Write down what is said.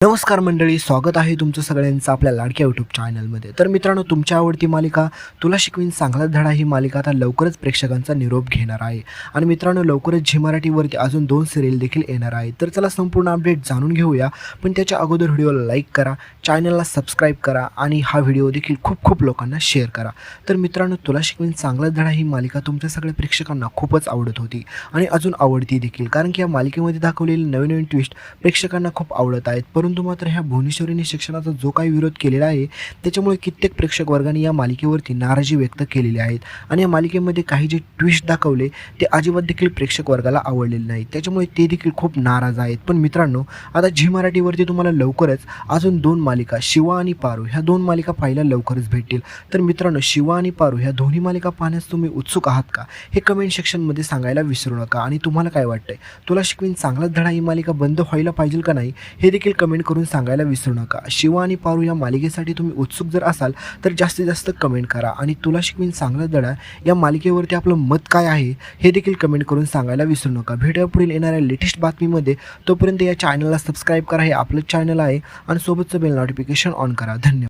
नमस्कार मंडळी स्वागत आहे तुमचं सगळ्यांचं आपल्या लाडक्या यूट्यूब चॅनलमध्ये तर मित्रांनो तुमच्या आवडती मालिका तुला शिकवीन चांगला धडा ही मालिका आता लवकरच प्रेक्षकांचा निरोप घेणार आहे. आणि मित्रांनो लवकरच झी मराठीवरती अजून दोन सिरियल देखील येणार आहे. तर चला संपूर्ण अपडेट जाणून घेऊया पण त्याच्या अगोदर व्हिडिओला लाईक करा चॅनलला सबस्क्राईब करा आणि हा व्हिडिओ देखील खूप खूप लोकांना शेअर करा. तर मित्रांनो तुला शिकवीन चांगला धडा ही मालिका तुमच्या सगळ्या प्रेक्षकांना खूपच आवडत होती आणि अजून आवडती देखील. कारण की या मालिकेमध्ये दाखवलेले नवीन नवीन ट्विस्ट प्रेक्षकांना खूप आवडत आहेत. परंतु परंतु मात्र ह्या भुवनेश्वरीने शिक्षणाचा जो काही विरोध केलेला आहे त्याच्यामुळे कित्येक प्रेक्षक वर्गाने या मालिकेवरती नाराजी व्यक्त केलेली आहेत. आणि या मालिकेमध्ये काही जे ट्विस्ट दाखवले ते अजिबात देखील प्रेक्षक वर्गाला आवडलेले नाही त्याच्यामुळे ते देखील खूप नाराज आहेत. पण मित्रांनो आता झी मराठीवरती तुम्हाला लवकरच अजून दोन मालिका शिवा आणि पारू ह्या दोन मालिका पाहायला लवकरच भेटतील. तर मित्रांनो शिवा आणि पारू ह्या दोन्ही मालिका पाहण्यास तुम्ही उत्सुक आहात का? हे कमेंट सेक्शनमध्ये सांगायला विसरू नका. आणि तुम्हाला काय वाटतंय? तुला शिकवीन चांगलाच धडा ही मालिका बंद व्हायला पाहिजे का नाही? हे देखील कमेंट कमेंट करून सांगायला विसरू नका. शिवा आणि पारू या मालिकेसाठी तुम्ही उत्सुक जर असाल तर जास्तीत जास्त कमेंट करा. आणि तुला शिकवीन चांगला दडा या मालिकेवरती आपलं मत काय आहे हे देखील कमेंट करून सांगायला विसरू नका. भेटूया पुढील येणाऱ्या लेटेस्ट बातमीमध्ये तोपर्यंत या चॅनलला सबस्क्राईब करा. हे आपलं चॅनल आहे. आणि सोबतचं बेल नोटिफिकेशन ऑन करा. धन्यवाद.